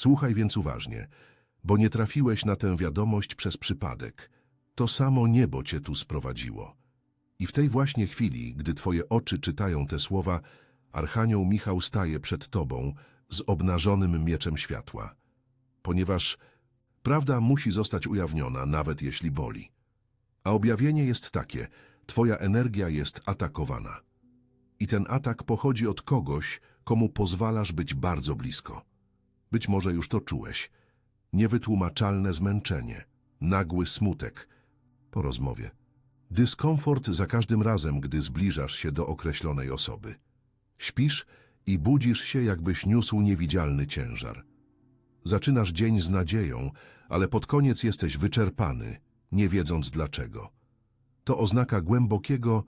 Słuchaj więc uważnie, bo nie trafiłeś na tę wiadomość przez przypadek. To samo niebo cię tu sprowadziło. I w tej właśnie chwili, gdy twoje oczy czytają te słowa, Archanioł Michał staje przed tobą z obnażonym mieczem światła. Ponieważ prawda musi zostać ujawniona, nawet jeśli boli. A objawienie jest takie, twoja energia jest atakowana. I ten atak pochodzi od kogoś, komu pozwalasz być bardzo blisko. Być może już to czułeś. Niewytłumaczalne zmęczenie, nagły smutek po rozmowie. Dyskomfort za każdym razem, gdy zbliżasz się do określonej osoby. Śpisz i budzisz się, jakbyś niósł niewidzialny ciężar. Zaczynasz dzień z nadzieją, ale pod koniec jesteś wyczerpany, nie wiedząc dlaczego. To oznaka głębokiego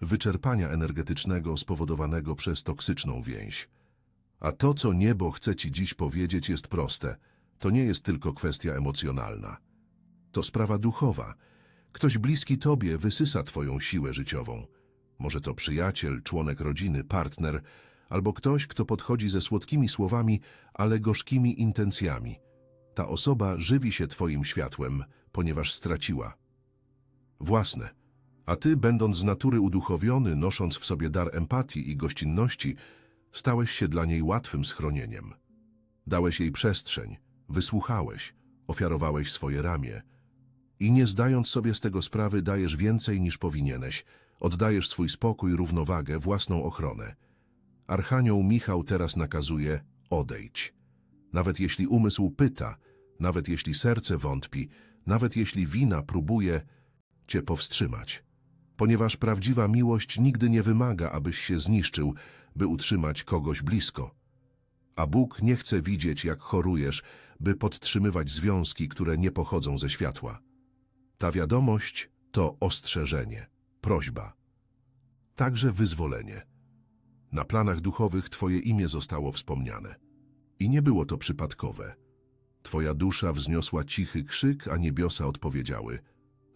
wyczerpania energetycznego spowodowanego przez toksyczną więź. A to, co niebo chce ci dziś powiedzieć, jest proste. To nie jest tylko kwestia emocjonalna. To sprawa duchowa. Ktoś bliski tobie wysysa twoją siłę życiową. Może to przyjaciel, członek rodziny, partner, albo ktoś, kto podchodzi ze słodkimi słowami, ale gorzkimi intencjami. Ta osoba żywi się twoim światłem, ponieważ straciła własne. A ty, będąc z natury uduchowiony, nosząc w sobie dar empatii i gościnności, stałeś się dla niej łatwym schronieniem. Dałeś jej przestrzeń, wysłuchałeś, ofiarowałeś swoje ramię i nie zdając sobie z tego sprawy dajesz więcej niż powinieneś, oddajesz swój spokój, równowagę, własną ochronę. Archanioł Michał teraz nakazuje odejdź. Nawet jeśli umysł pyta, nawet jeśli serce wątpi, nawet jeśli wina próbuje cię powstrzymać. Ponieważ prawdziwa miłość nigdy nie wymaga, abyś się zniszczył, by utrzymać kogoś blisko. A Bóg nie chce widzieć, jak chorujesz, by podtrzymywać związki, które nie pochodzą ze światła. Ta wiadomość to ostrzeżenie, prośba, także wyzwolenie. Na planach duchowych Twoje imię zostało wspomniane. I nie było to przypadkowe. Twoja dusza wzniosła cichy krzyk, a niebiosa odpowiedziały: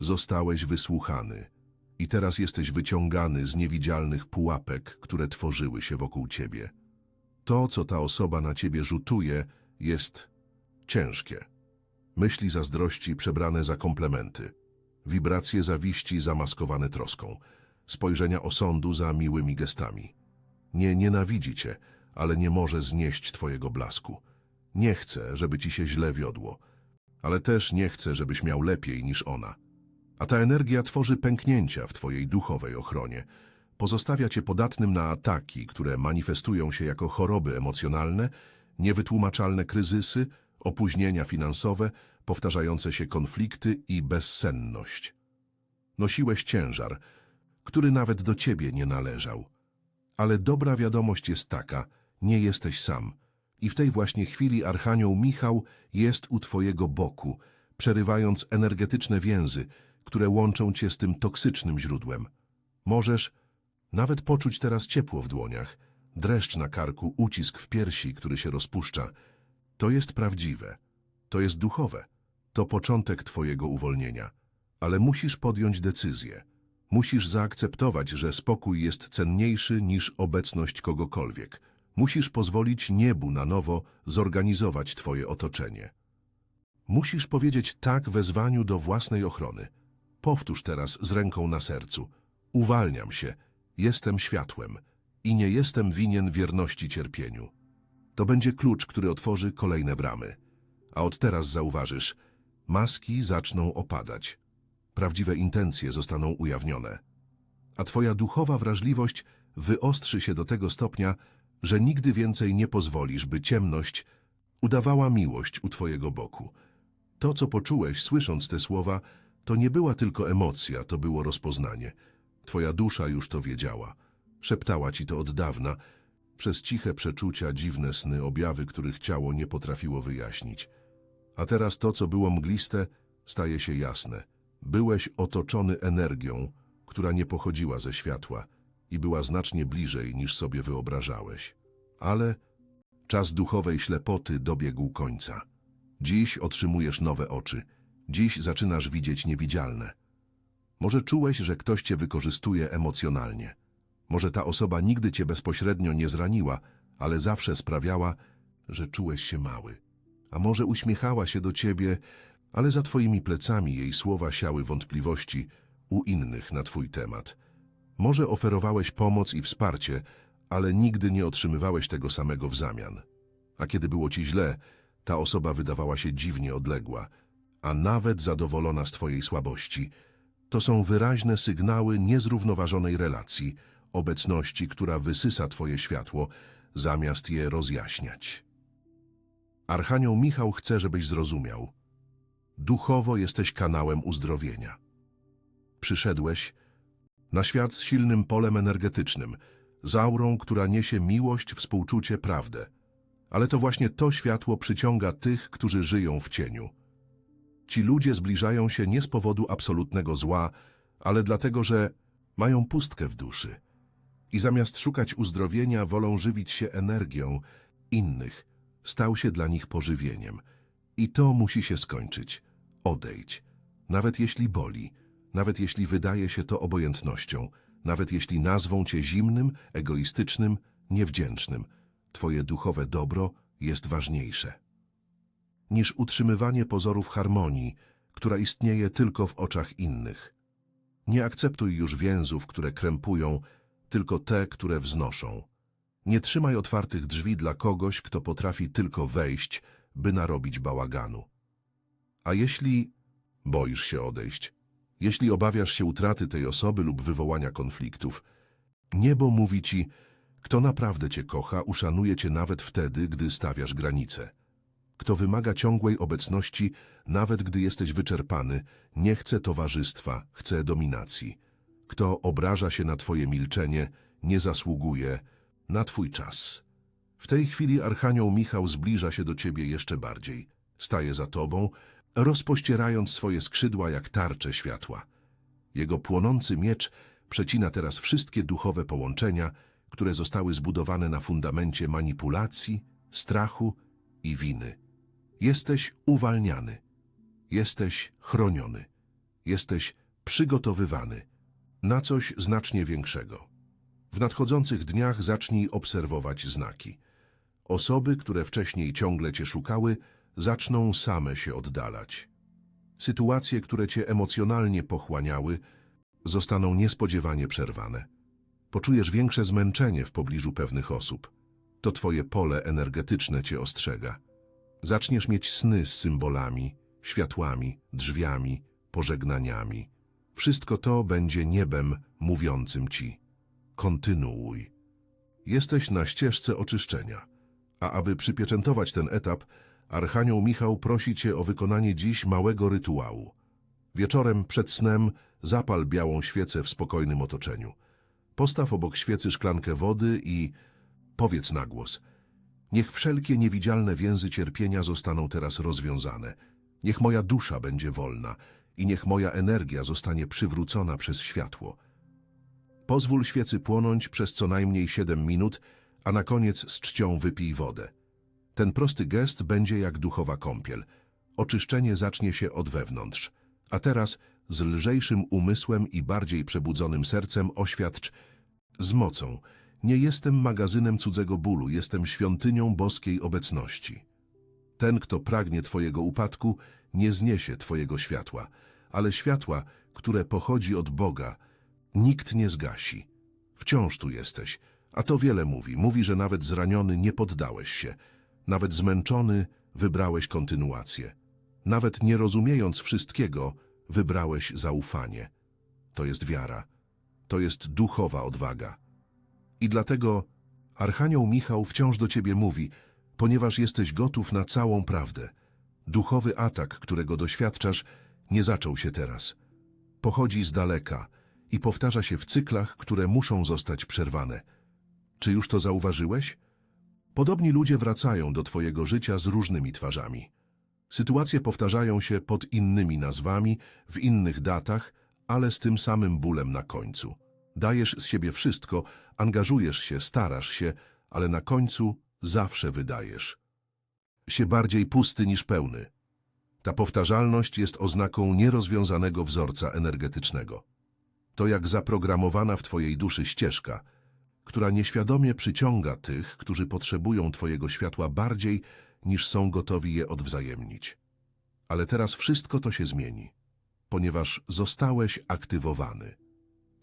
Zostałeś wysłuchany. I teraz jesteś wyciągany z niewidzialnych pułapek, które tworzyły się wokół ciebie. To, co ta osoba na ciebie rzutuje, jest ciężkie. Myśli zazdrości przebrane za komplementy, wibracje zawiści zamaskowane troską, spojrzenia osądu za miłymi gestami. Nie nienawidzi cię, ale nie może znieść twojego blasku. Nie chce, żeby ci się źle wiodło, ale też nie chce, żebyś miał lepiej niż ona. A ta energia tworzy pęknięcia w twojej duchowej ochronie. Pozostawia cię podatnym na ataki, które manifestują się jako choroby emocjonalne, niewytłumaczalne kryzysy, opóźnienia finansowe, powtarzające się konflikty i bezsenność. Nosiłeś ciężar, który nawet do ciebie nie należał. Ale dobra wiadomość jest taka, nie jesteś sam. I w tej właśnie chwili Archanioł Michał jest u twojego boku, przerywając energetyczne więzy, które łączą cię z tym toksycznym źródłem. Możesz nawet poczuć teraz ciepło w dłoniach, dreszcz na karku, ucisk w piersi, który się rozpuszcza. To jest prawdziwe, to jest duchowe, to początek twojego uwolnienia. Ale musisz podjąć decyzję. Musisz zaakceptować, że spokój jest cenniejszy niż obecność kogokolwiek. Musisz pozwolić niebu na nowo zorganizować twoje otoczenie. Musisz powiedzieć tak wezwaniu do własnej ochrony. Powtórz teraz z ręką na sercu. Uwalniam się, jestem światłem i nie jestem winien wierności cierpieniu. To będzie klucz, który otworzy kolejne bramy. A od teraz zauważysz, maski zaczną opadać. Prawdziwe intencje zostaną ujawnione. A twoja duchowa wrażliwość wyostrzy się do tego stopnia, że nigdy więcej nie pozwolisz, by ciemność udawała miłość u twojego boku. To, co poczułeś, słysząc te słowa, to nie była tylko emocja, to było rozpoznanie. Twoja dusza już to wiedziała. Szeptała ci to od dawna, przez ciche przeczucia, dziwne sny, objawy, których ciało nie potrafiło wyjaśnić. A teraz to, co było mgliste, staje się jasne. Byłeś otoczony energią, która nie pochodziła ze światła i była znacznie bliżej niż sobie wyobrażałeś. Ale czas duchowej ślepoty dobiegł końca. Dziś otrzymujesz nowe oczy. Dziś zaczynasz widzieć niewidzialne. Może czułeś, że ktoś cię wykorzystuje emocjonalnie. Może ta osoba nigdy cię bezpośrednio nie zraniła, ale zawsze sprawiała, że czułeś się mały. a może uśmiechała się do ciebie, ale za twoimi plecami jej słowa siały wątpliwości u innych na twój temat. Może oferowałeś pomoc i wsparcie, ale nigdy nie otrzymywałeś tego samego w zamian. A kiedy było ci źle, ta osoba wydawała się dziwnie odległa, a nawet zadowolona z twojej słabości. To są wyraźne sygnały niezrównoważonej relacji, obecności, która wysysa twoje światło, zamiast je rozjaśniać. Archanioł Michał chce, żebyś zrozumiał. Duchowo jesteś kanałem uzdrowienia. Przyszedłeś na świat z silnym polem energetycznym, z aurą, która niesie miłość, współczucie, prawdę. Ale to właśnie to światło przyciąga tych, którzy żyją w cieniu. Ci ludzie zbliżają się nie z powodu absolutnego zła, ale dlatego, że mają pustkę w duszy. I zamiast szukać uzdrowienia, wolą żywić się energią innych. Stał się dla nich pożywieniem. I to musi się skończyć. Odejdź. Nawet jeśli boli, nawet jeśli wydaje się to obojętnością, nawet jeśli nazwą cię zimnym, egoistycznym, niewdzięcznym. Twoje duchowe dobro jest ważniejsze niż utrzymywanie pozorów harmonii, która istnieje tylko w oczach innych. Nie akceptuj już więzów, które krępują, tylko te, które wznoszą. Nie trzymaj otwartych drzwi dla kogoś, kto potrafi tylko wejść, by narobić bałaganu. A jeśli boisz się odejść, jeśli obawiasz się utraty tej osoby lub wywołania konfliktów, niebo mówi ci, kto naprawdę cię kocha, uszanuje cię nawet wtedy, gdy stawiasz granice. Kto wymaga ciągłej obecności, nawet gdy jesteś wyczerpany, nie chce towarzystwa, chce dominacji. Kto obraża się na twoje milczenie, nie zasługuje na twój czas. W tej chwili Archanioł Michał zbliża się do ciebie jeszcze bardziej. Staje za tobą, rozpościerając swoje skrzydła jak tarcze światła. Jego płonący miecz przecina teraz wszystkie duchowe połączenia, które zostały zbudowane na fundamencie manipulacji, strachu i winy. Jesteś uwalniany. Jesteś chroniony. Jesteś przygotowywany na coś znacznie większego. W nadchodzących dniach zacznij obserwować znaki. Osoby, które wcześniej ciągle cię szukały, zaczną same się oddalać. Sytuacje, które cię emocjonalnie pochłaniały, zostaną niespodziewanie przerwane. Poczujesz większe zmęczenie w pobliżu pewnych osób. To twoje pole energetyczne cię ostrzega. Zaczniesz mieć sny z symbolami, światłami, drzwiami, pożegnaniami. Wszystko to będzie niebem mówiącym ci. Kontynuuj. Jesteś na ścieżce oczyszczenia. A aby przypieczętować ten etap, Archanioł Michał prosi cię o wykonanie dziś małego rytuału. Wieczorem przed snem zapal białą świecę w spokojnym otoczeniu. Postaw obok świecy szklankę wody i powiedz na głos – Niech wszelkie niewidzialne więzy cierpienia zostaną teraz rozwiązane. Niech moja dusza będzie wolna i niech moja energia zostanie przywrócona przez światło. Pozwól świecy płonąć przez co najmniej siedem minut, a na koniec z czcią wypij wodę. Ten prosty gest będzie jak duchowa kąpiel. Oczyszczenie zacznie się od wewnątrz. A teraz z lżejszym umysłem i bardziej przebudzonym sercem oświadcz z mocą – nie jestem magazynem cudzego bólu, jestem świątynią boskiej obecności. Ten, kto pragnie Twojego upadku, nie zniesie Twojego światła, ale światła, które pochodzi od Boga, nikt nie zgasi. Wciąż tu jesteś, a to wiele mówi. Mówi, że nawet zraniony nie poddałeś się, nawet zmęczony wybrałeś kontynuację. Nawet nie rozumiejąc wszystkiego, wybrałeś zaufanie. To jest wiara, to jest duchowa odwaga. I dlatego Archanioł Michał wciąż do ciebie mówi, ponieważ jesteś gotów na całą prawdę. Duchowy atak, którego doświadczasz, nie zaczął się teraz. Pochodzi z daleka i powtarza się w cyklach, które muszą zostać przerwane. Czy już to zauważyłeś? Podobni ludzie wracają do twojego życia z różnymi twarzami. Sytuacje powtarzają się pod innymi nazwami, w innych datach, ale z tym samym bólem na końcu. Dajesz z siebie wszystko, angażujesz się, starasz się, ale na końcu zawsze wydajesz. Się bardziej pusty niż pełny. Ta powtarzalność jest oznaką nierozwiązanego wzorca energetycznego. To jak zaprogramowana w Twojej duszy ścieżka, która nieświadomie przyciąga tych, którzy potrzebują Twojego światła bardziej niż są gotowi je odwzajemnić. Ale teraz wszystko to się zmieni, ponieważ zostałeś aktywowany.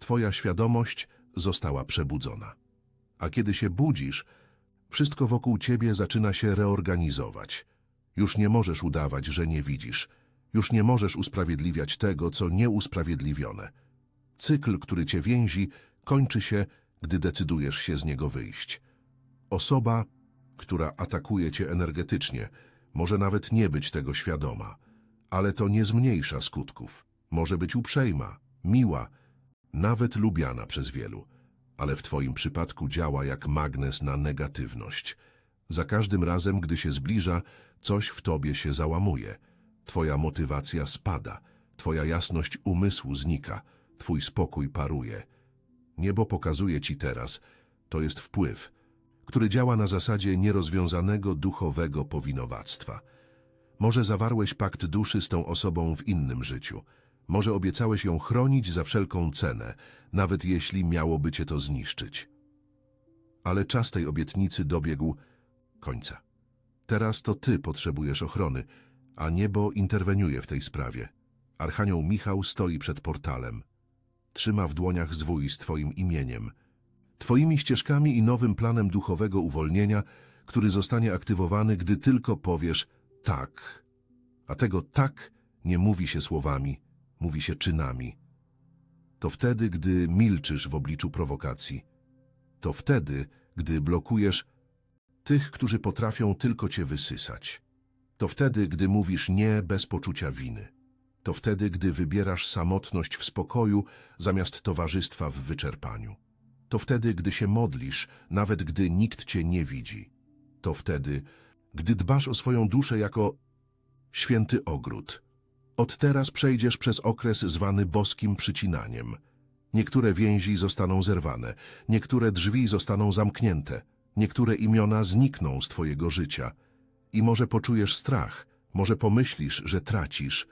Twoja świadomość została przebudzona. A kiedy się budzisz, wszystko wokół ciebie zaczyna się reorganizować. Już nie możesz udawać, że nie widzisz. Już nie możesz usprawiedliwiać tego, co nieusprawiedliwione. Cykl, który cię więzi, kończy się, gdy decydujesz się z niego wyjść. Osoba, która atakuje cię energetycznie, może nawet nie być tego świadoma, ale to nie zmniejsza skutków. Może być uprzejma, miła, nawet lubiana przez wielu, ale w twoim przypadku działa jak magnes na negatywność. Za każdym razem, gdy się zbliża, coś w tobie się załamuje. Twoja motywacja spada, twoja jasność umysłu znika, twój spokój paruje. Niebo pokazuje ci teraz, to jest wpływ, który działa na zasadzie nierozwiązanego duchowego powinowactwa. Może zawarłeś pakt duszy z tą osobą w innym życiu. Może obiecałeś ją chronić za wszelką cenę, nawet jeśli miałoby cię to zniszczyć. Ale czas tej obietnicy dobiegł końca. Teraz to ty potrzebujesz ochrony, a niebo interweniuje w tej sprawie. Archanioł Michał stoi przed portalem. Trzyma w dłoniach zwój z twoim imieniem. Twoimi ścieżkami i nowym planem duchowego uwolnienia, który zostanie aktywowany, gdy tylko powiesz tak. A tego tak nie mówi się słowami, mówi się czynami. To wtedy, gdy milczysz w obliczu prowokacji. To wtedy, gdy blokujesz tych, którzy potrafią tylko cię wysysać. To wtedy, gdy mówisz nie bez poczucia winy. To wtedy, gdy wybierasz samotność w spokoju zamiast towarzystwa w wyczerpaniu. To wtedy, gdy się modlisz, nawet gdy nikt cię nie widzi. To wtedy, gdy dbasz o swoją duszę jako święty ogród. Od teraz przejdziesz przez okres zwany boskim przycinaniem. Niektóre więzi zostaną zerwane, niektóre drzwi zostaną zamknięte, niektóre imiona znikną z twojego życia. I może poczujesz strach, może pomyślisz, że tracisz,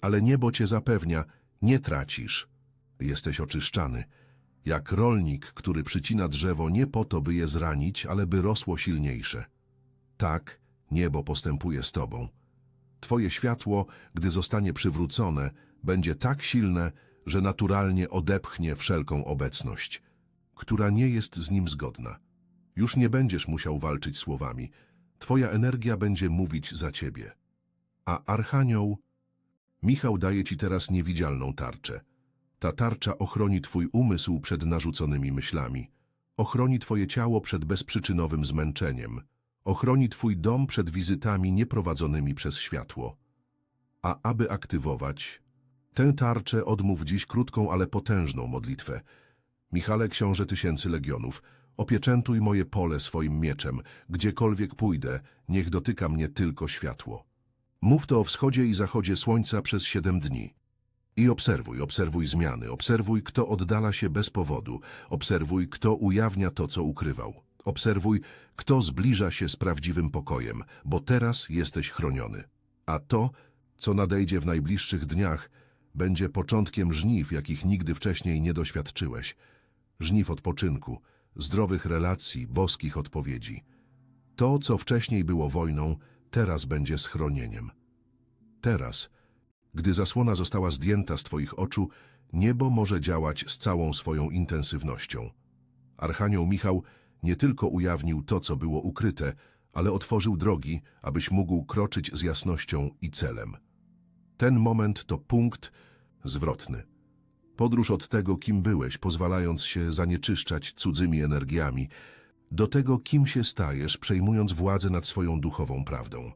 ale niebo cię zapewnia, nie tracisz. Jesteś oczyszczany, jak rolnik, który przycina drzewo nie po to, by je zranić, ale by rosło silniejsze. Tak, niebo postępuje z tobą. Twoje światło, gdy zostanie przywrócone, będzie tak silne, że naturalnie odepchnie wszelką obecność, która nie jest z nim zgodna. Już nie będziesz musiał walczyć słowami. Twoja energia będzie mówić za ciebie. A Archanioł Michał daje ci teraz niewidzialną tarczę. Ta tarcza ochroni twój umysł przed narzuconymi myślami, ochroni twoje ciało przed bezprzyczynowym zmęczeniem, ochroni twój dom przed wizytami nieprowadzonymi przez światło. A aby aktywować tę tarczę, odmów dziś krótką, ale potężną modlitwę. Michale, książę tysięcy legionów, opieczętuj moje pole swoim mieczem, gdziekolwiek pójdę, niech dotyka mnie tylko światło. Mów to o wschodzie i zachodzie słońca przez siedem dni. I obserwuj, obserwuj zmiany, obserwuj, kto oddala się bez powodu, obserwuj, kto ujawnia to, co ukrywał. Obserwuj, kto zbliża się z prawdziwym pokojem, bo teraz jesteś chroniony. A to, co nadejdzie w najbliższych dniach, będzie początkiem żniw, jakich nigdy wcześniej nie doświadczyłeś. Żniw odpoczynku, zdrowych relacji, boskich odpowiedzi. To, co wcześniej było wojną, teraz będzie schronieniem. Teraz, gdy zasłona została zdjęta z Twoich oczu, niebo może działać z całą swoją intensywnością. Archanioł Michał nie tylko ujawnił to, co było ukryte, ale otworzył drogi, abyś mógł kroczyć z jasnością i celem. Ten moment to punkt zwrotny. Podróż od tego, kim byłeś, pozwalając się zanieczyszczać cudzymi energiami, do tego, kim się stajesz, przejmując władzę nad swoją duchową prawdą.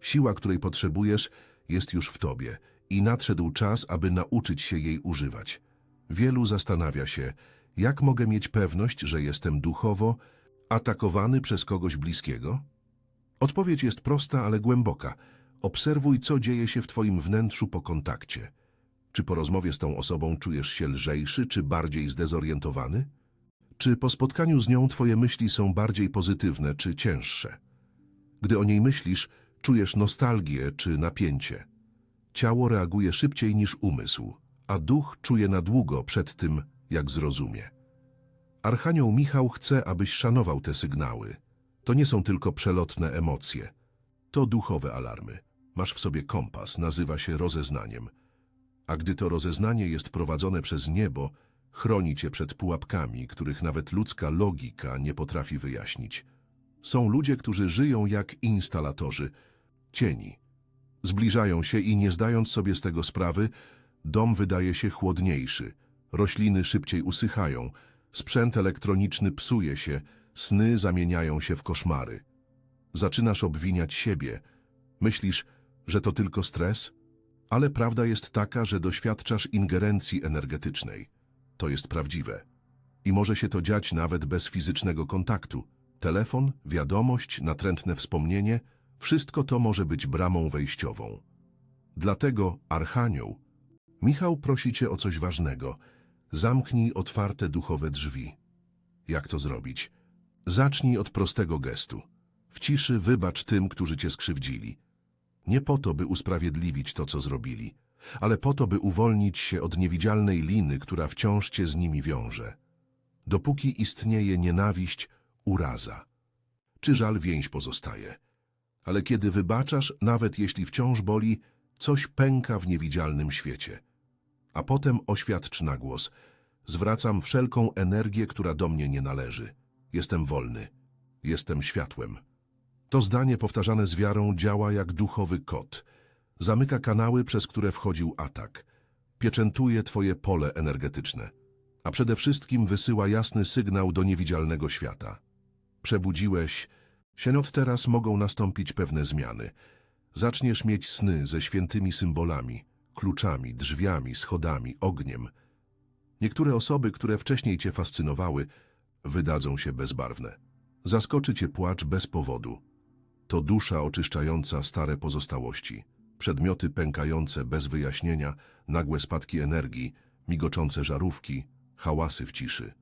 Siła, której potrzebujesz, jest już w tobie i nadszedł czas, aby nauczyć się jej używać. Wielu zastanawia się, jak mogę mieć pewność, że jestem duchowo atakowany przez kogoś bliskiego? Odpowiedź jest prosta, ale głęboka. Obserwuj, co dzieje się w twoim wnętrzu po kontakcie. Czy po rozmowie z tą osobą czujesz się lżejszy, czy bardziej zdezorientowany? Czy po spotkaniu z nią twoje myśli są bardziej pozytywne, czy cięższe? Gdy o niej myślisz, czujesz nostalgię czy napięcie. Ciało reaguje szybciej niż umysł, a duch czuje na długo przed tym, jak zrozumie. Archanioł Michał chce, abyś szanował te sygnały. To nie są tylko przelotne emocje. To duchowe alarmy. Masz w sobie kompas, nazywa się rozeznaniem. A gdy to rozeznanie jest prowadzone przez niebo, chroni cię przed pułapkami, których nawet ludzka logika nie potrafi wyjaśnić. Są ludzie, którzy żyją jak instalatorzy, cieni. Zbliżają się i nie zdając sobie z tego sprawy, dom wydaje się chłodniejszy, rośliny szybciej usychają, sprzęt elektroniczny psuje się, sny zamieniają się w koszmary. Zaczynasz obwiniać siebie. Myślisz, że to tylko stres? Ale prawda jest taka, że doświadczasz ingerencji energetycznej. To jest prawdziwe. I może się to dziać nawet bez fizycznego kontaktu. Telefon, wiadomość, natrętne wspomnienie, wszystko to może być bramą wejściową. Dlatego, Archanioł, Michał prosi cię o coś ważnego. Zamknij otwarte duchowe drzwi. Jak to zrobić? Zacznij od prostego gestu. W ciszy wybacz tym, którzy cię skrzywdzili. Nie po to, by usprawiedliwić to, co zrobili, ale po to, by uwolnić się od niewidzialnej liny, która wciąż cię z nimi wiąże. Dopóki istnieje nienawiść, uraza. Czy żal więź pozostaje. Ale kiedy wybaczasz, nawet jeśli wciąż boli, coś pęka w niewidzialnym świecie. A potem oświadcz na głos. Zwracam wszelką energię, która do mnie nie należy. Jestem wolny. Jestem światłem. To zdanie powtarzane z wiarą działa jak duchowy kot. Zamyka kanały, przez które wchodził atak. Pieczętuje twoje pole energetyczne. A przede wszystkim wysyła jasny sygnał do niewidzialnego świata. Przebudziłeś się od teraz mogą nastąpić pewne zmiany. Zaczniesz mieć sny ze świętymi symbolami, kluczami, drzwiami, schodami, ogniem. Niektóre osoby, które wcześniej cię fascynowały, wydadzą się bezbarwne. Zaskoczy cię płacz bez powodu. To dusza oczyszczająca stare pozostałości, przedmioty pękające bez wyjaśnienia, nagłe spadki energii, migoczące żarówki, hałasy w ciszy.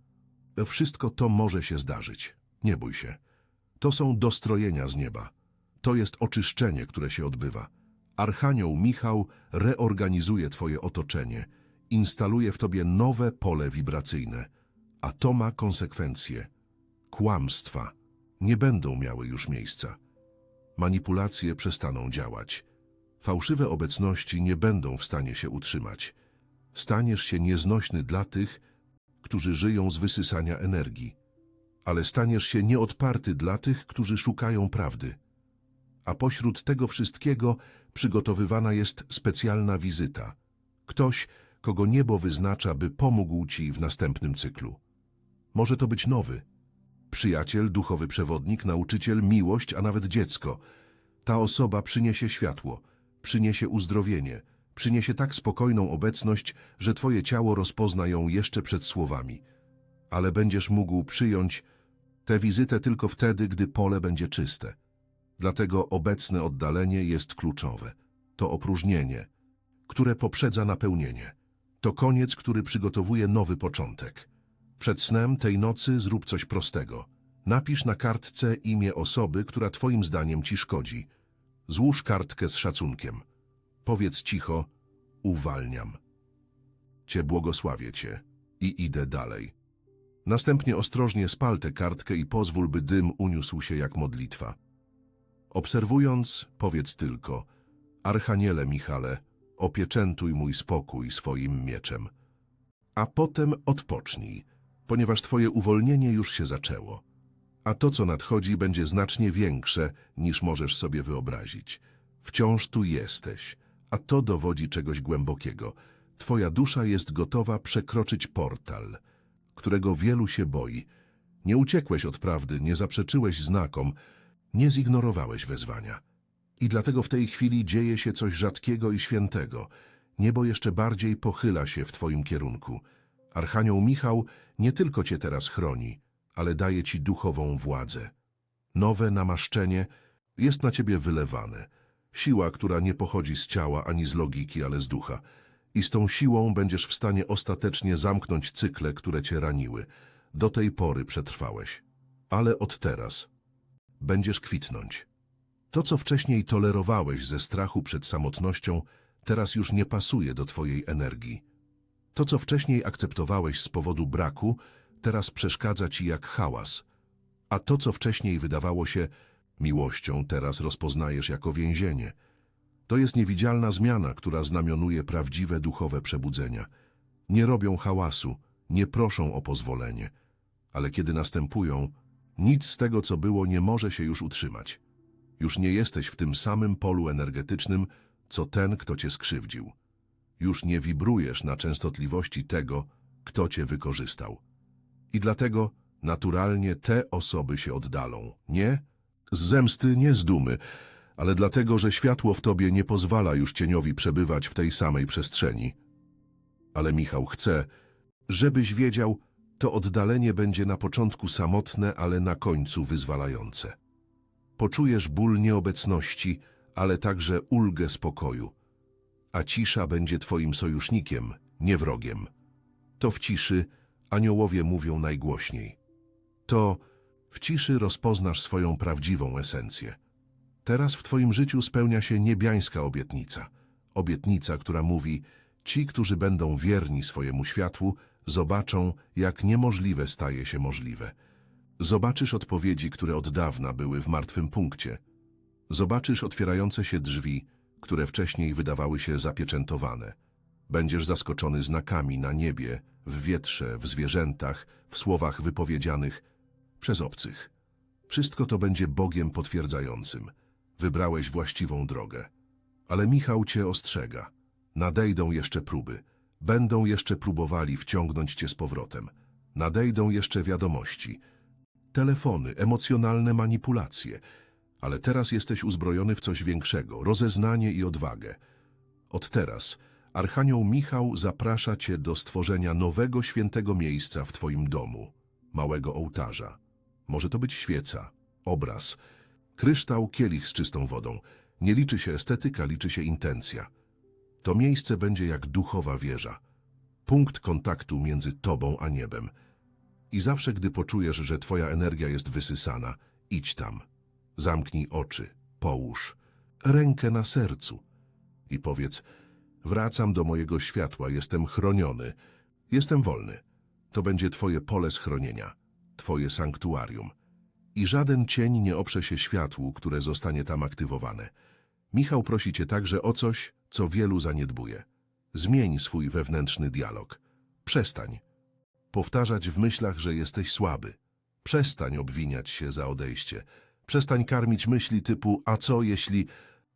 Wszystko to może się zdarzyć. Nie bój się. To są dostrojenia z nieba. To jest oczyszczenie, które się odbywa. Archanioł Michał reorganizuje twoje otoczenie, instaluje w tobie nowe pole wibracyjne, a to ma konsekwencje. Kłamstwa nie będą miały już miejsca. Manipulacje przestaną działać. Fałszywe obecności nie będą w stanie się utrzymać. Staniesz się nieznośny dla tych, którzy żyją z wysysania energii ale staniesz się nieodparty dla tych, którzy szukają prawdy. A pośród tego wszystkiego przygotowywana jest specjalna wizyta. Ktoś, kogo niebo wyznacza, by pomógł ci w następnym cyklu. Może to być nowy. Przyjaciel, duchowy przewodnik, nauczyciel, miłość, a nawet dziecko. Ta osoba przyniesie światło, przyniesie uzdrowienie, przyniesie tak spokojną obecność, że twoje ciało rozpozna ją jeszcze przed słowami. Ale będziesz mógł przyjąć tę wizytę tylko wtedy, gdy pole będzie czyste. Dlatego obecne oddalenie jest kluczowe. To opróżnienie, które poprzedza napełnienie. To koniec, który przygotowuje nowy początek. Przed snem tej nocy zrób coś prostego. Napisz na kartce imię osoby, która twoim zdaniem ci szkodzi. Złóż kartkę z szacunkiem. Powiedz cicho, uwalniam. Cię błogosławię cię i idę dalej. Następnie ostrożnie spal tę kartkę i pozwól, by dym uniósł się jak modlitwa. Obserwując, powiedz tylko, Archaniele Michale, opieczętuj mój spokój swoim mieczem. A potem odpocznij, ponieważ twoje uwolnienie już się zaczęło. A to, co nadchodzi, będzie znacznie większe, niż możesz sobie wyobrazić. Wciąż tu jesteś, a to dowodzi czegoś głębokiego. Twoja dusza jest gotowa przekroczyć portal – którego wielu się boi. Nie uciekłeś od prawdy, nie zaprzeczyłeś znakom, nie zignorowałeś wezwania. I dlatego w tej chwili dzieje się coś rzadkiego i świętego. Niebo jeszcze bardziej pochyla się w twoim kierunku. Archanioł Michał nie tylko cię teraz chroni, ale daje ci duchową władzę. Nowe namaszczenie jest na ciebie wylewane. Siła, która nie pochodzi z ciała ani z logiki, ale z ducha i z tą siłą będziesz w stanie ostatecznie zamknąć cykle, które cię raniły. Do tej pory przetrwałeś. Ale od teraz będziesz kwitnąć. To, co wcześniej tolerowałeś ze strachu przed samotnością, teraz już nie pasuje do twojej energii. To, co wcześniej akceptowałeś z powodu braku, teraz przeszkadza ci jak hałas. A to, co wcześniej wydawało się Miłością teraz rozpoznajesz jako więzienie. To jest niewidzialna zmiana, która znamionuje prawdziwe duchowe przebudzenia. Nie robią hałasu, nie proszą o pozwolenie, ale kiedy następują, nic z tego, co było, nie może się już utrzymać. Już nie jesteś w tym samym polu energetycznym, co ten, kto cię skrzywdził. Już nie wibrujesz na częstotliwości tego, kto cię wykorzystał. I dlatego naturalnie te osoby się oddalą. Nie z zemsty, nie z dumy, ale dlatego, że światło w tobie nie pozwala już cieniowi przebywać w tej samej przestrzeni. Ale Michał chce, żebyś wiedział, to oddalenie będzie na początku samotne, ale na końcu wyzwalające. Poczujesz ból nieobecności, ale także ulgę spokoju. A cisza będzie twoim sojusznikiem, nie wrogiem. To w ciszy aniołowie mówią najgłośniej. To w ciszy rozpoznasz swoją prawdziwą esencję. Teraz w twoim życiu spełnia się niebiańska obietnica. Obietnica, która mówi, ci, którzy będą wierni swojemu światłu, zobaczą, jak niemożliwe staje się możliwe. Zobaczysz odpowiedzi, które od dawna były w martwym punkcie. Zobaczysz otwierające się drzwi, które wcześniej wydawały się zapieczętowane. Będziesz zaskoczony znakami na niebie, w wietrze, w zwierzętach, w słowach wypowiedzianych przez obcych. Wszystko to będzie Bogiem potwierdzającym. Wybrałeś właściwą drogę. Ale Michał cię ostrzega. Nadejdą jeszcze próby. Będą jeszcze próbowali wciągnąć cię z powrotem. Nadejdą jeszcze wiadomości. Telefony, emocjonalne manipulacje. Ale teraz jesteś uzbrojony w coś większego, rozeznanie i odwagę. Od teraz Archanioł Michał zaprasza cię do stworzenia nowego świętego miejsca w twoim domu, małego ołtarza. Może to być świeca, obraz, kryształ, kielich z czystą wodą. Nie liczy się estetyka, liczy się intencja. To miejsce będzie jak duchowa wieża, punkt kontaktu między tobą a niebem. I zawsze, gdy poczujesz, że twoja energia jest wysysana, idź tam. Zamknij oczy, połóż rękę na sercu i powiedz: Wracam do mojego światła, jestem chroniony, jestem wolny. To będzie twoje pole schronienia, twoje sanktuarium. I żaden cień nie oprze się światłu, które zostanie tam aktywowane. Michał prosi cię także o coś, co wielu zaniedbuje. Zmień swój wewnętrzny dialog. Przestań powtarzać w myślach, że jesteś słaby. Przestań obwiniać się za odejście. Przestań karmić myśli typu a co jeśli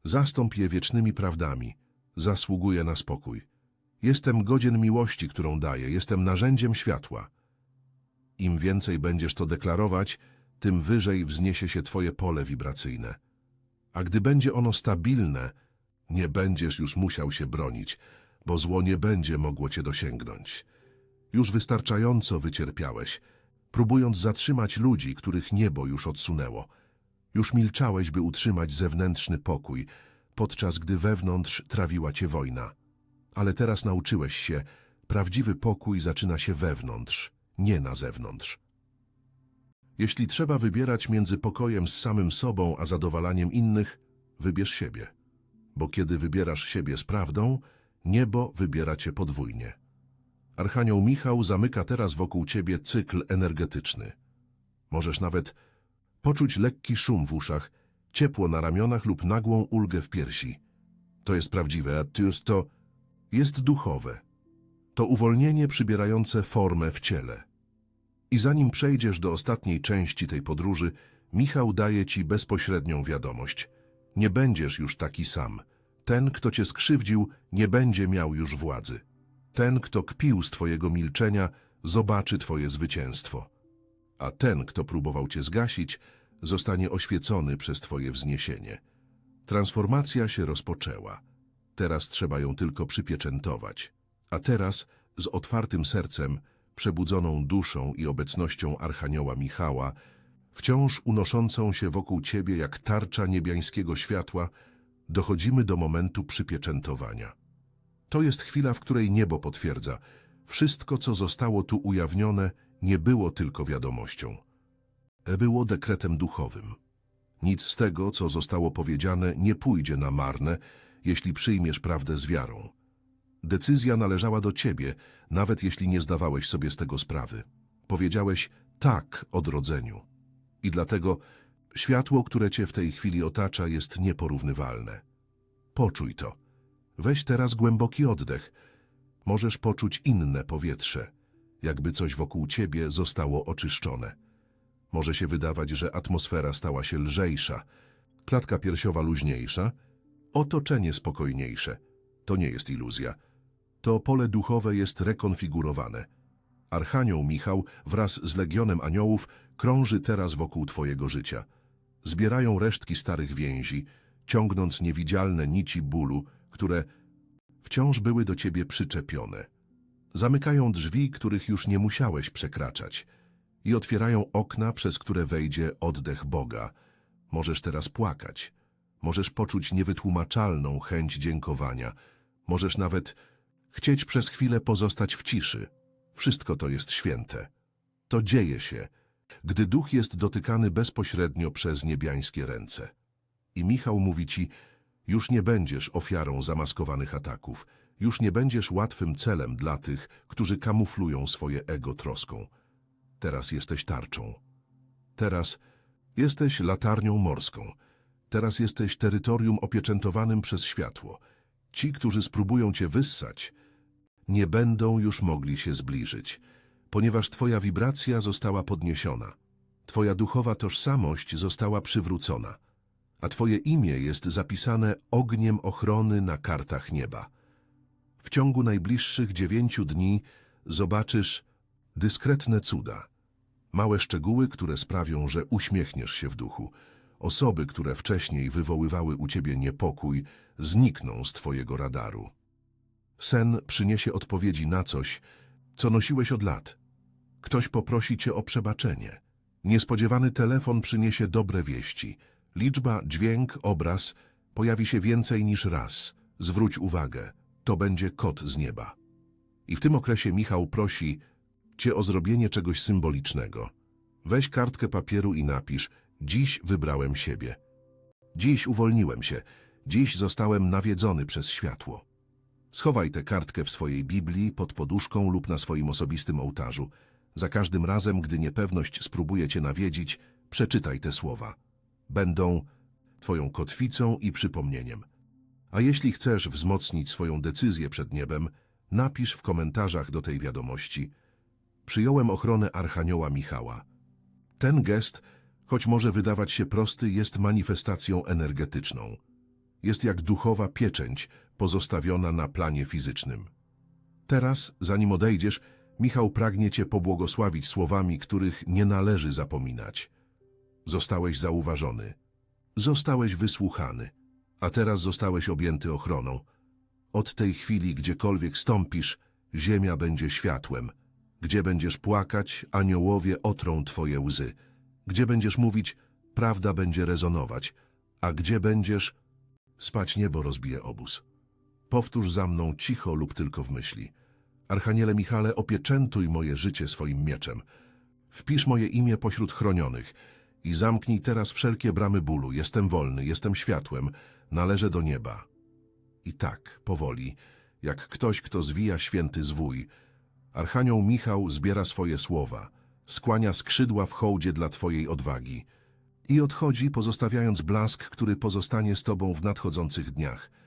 zastąp je wiecznymi prawdami. Zasługuję na spokój. Jestem godzien miłości, którą daję. Jestem narzędziem światła. Im więcej będziesz to deklarować, tym wyżej wzniesie się twoje pole wibracyjne. A gdy będzie ono stabilne, nie będziesz już musiał się bronić, bo zło nie będzie mogło cię dosięgnąć. Już wystarczająco wycierpiałeś, próbując zatrzymać ludzi, których niebo już odsunęło. Już milczałeś, by utrzymać zewnętrzny pokój, podczas gdy wewnątrz trawiła cię wojna. Ale teraz nauczyłeś się, prawdziwy pokój zaczyna się wewnątrz, nie na zewnątrz. Jeśli trzeba wybierać między pokojem z samym sobą a zadowalaniem innych, wybierz siebie. Bo kiedy wybierasz siebie z prawdą, niebo wybiera cię podwójnie. Archanioł Michał zamyka teraz wokół ciebie cykl energetyczny. Możesz nawet poczuć lekki szum w uszach, ciepło na ramionach lub nagłą ulgę w piersi. To jest prawdziwe, a to to jest duchowe. To uwolnienie przybierające formę w ciele. I zanim przejdziesz do ostatniej części tej podróży, Michał daje ci bezpośrednią wiadomość. Nie będziesz już taki sam. Ten, kto cię skrzywdził, nie będzie miał już władzy. Ten, kto kpił z twojego milczenia, zobaczy twoje zwycięstwo. A ten, kto próbował cię zgasić, zostanie oświecony przez twoje wzniesienie. Transformacja się rozpoczęła. Teraz trzeba ją tylko przypieczętować. A teraz, z otwartym sercem, przebudzoną duszą i obecnością Archanioła Michała, wciąż unoszącą się wokół ciebie jak tarcza niebiańskiego światła, dochodzimy do momentu przypieczętowania. To jest chwila, w której niebo potwierdza, wszystko, co zostało tu ujawnione, nie było tylko wiadomością. Było dekretem duchowym. Nic z tego, co zostało powiedziane, nie pójdzie na marne, jeśli przyjmiesz prawdę z wiarą. Decyzja należała do ciebie, nawet jeśli nie zdawałeś sobie z tego sprawy. Powiedziałeś tak odrodzeniu. I dlatego Światło, które cię w tej chwili otacza, jest nieporównywalne. Poczuj to. Weź teraz głęboki oddech. Możesz poczuć inne powietrze, jakby coś wokół ciebie zostało oczyszczone. Może się wydawać, że atmosfera stała się lżejsza, klatka piersiowa luźniejsza, otoczenie spokojniejsze. To nie jest iluzja. To pole duchowe jest rekonfigurowane. Archanioł Michał wraz z legionem aniołów krąży teraz wokół twojego życia. Zbierają resztki starych więzi, ciągnąc niewidzialne nici bólu, które wciąż były do ciebie przyczepione. Zamykają drzwi, których już nie musiałeś przekraczać i otwierają okna, przez które wejdzie oddech Boga. Możesz teraz płakać. Możesz poczuć niewytłumaczalną chęć dziękowania. Możesz nawet chcieć przez chwilę pozostać w ciszy. Wszystko to jest święte. To dzieje się, gdy duch jest dotykany bezpośrednio przez niebiańskie ręce. I Michał mówi ci, już nie będziesz ofiarą zamaskowanych ataków, już nie będziesz łatwym celem dla tych, którzy kamuflują swoje ego troską. Teraz jesteś tarczą. Teraz jesteś latarnią morską. Teraz jesteś terytorium opieczętowanym przez światło. Ci, którzy spróbują cię wyssać, nie będą już mogli się zbliżyć, ponieważ twoja wibracja została podniesiona. Twoja duchowa tożsamość została przywrócona, a twoje imię jest zapisane ogniem ochrony na kartach nieba. W ciągu najbliższych dziewięciu dni zobaczysz dyskretne cuda. Małe szczegóły, które sprawią, że uśmiechniesz się w duchu. Osoby, które wcześniej wywoływały u ciebie niepokój, znikną z twojego radaru. Sen przyniesie odpowiedzi na coś, co nosiłeś od lat. Ktoś poprosi cię o przebaczenie. Niespodziewany telefon przyniesie dobre wieści. Liczba, dźwięk, obraz pojawi się więcej niż raz. Zwróć uwagę, to będzie kod z nieba. I w tym okresie Michał prosi cię o zrobienie czegoś symbolicznego. Weź kartkę papieru i napisz: Dziś wybrałem siebie. Dziś uwolniłem się. Dziś zostałem nawiedzony przez światło. Schowaj tę kartkę w swojej Biblii, pod poduszką lub na swoim osobistym ołtarzu. Za każdym razem, gdy niepewność spróbuje cię nawiedzić, przeczytaj te słowa. Będą twoją kotwicą i przypomnieniem. A jeśli chcesz wzmocnić swoją decyzję przed niebem, napisz w komentarzach do tej wiadomości. Przyjąłem ochronę Archanioła Michała. Ten gest, choć może wydawać się prosty, jest manifestacją energetyczną. Jest jak duchowa pieczęć pozostawiona na planie fizycznym. Teraz, zanim odejdziesz, Michał pragnie cię pobłogosławić słowami, których nie należy zapominać. Zostałeś zauważony. Zostałeś wysłuchany. A teraz zostałeś objęty ochroną. Od tej chwili, gdziekolwiek stąpisz, ziemia będzie światłem. Gdzie będziesz płakać, aniołowie otrą twoje łzy. Gdzie będziesz mówić, prawda będzie rezonować. A gdzie będziesz, spać niebo rozbije obóz. Powtórz za mną cicho lub tylko w myśli. Archaniele Michale, opieczętuj moje życie swoim mieczem. Wpisz moje imię pośród chronionych i zamknij teraz wszelkie bramy bólu. Jestem wolny, jestem światłem, należę do nieba. I tak, powoli, jak ktoś, kto zwija święty zwój, Archanioł Michał zbiera swoje słowa, skłania skrzydła w hołdzie dla Twojej odwagi i odchodzi, pozostawiając blask, który pozostanie z Tobą w nadchodzących dniach.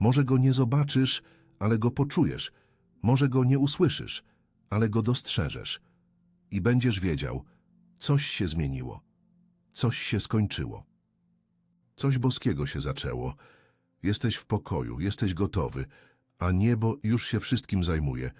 Może go nie zobaczysz, ale go poczujesz. Może go nie usłyszysz, ale go dostrzeżesz. I będziesz wiedział, coś się zmieniło. Coś się skończyło. Coś boskiego się zaczęło. Jesteś w pokoju, jesteś gotowy, a niebo już się wszystkim zajmuje.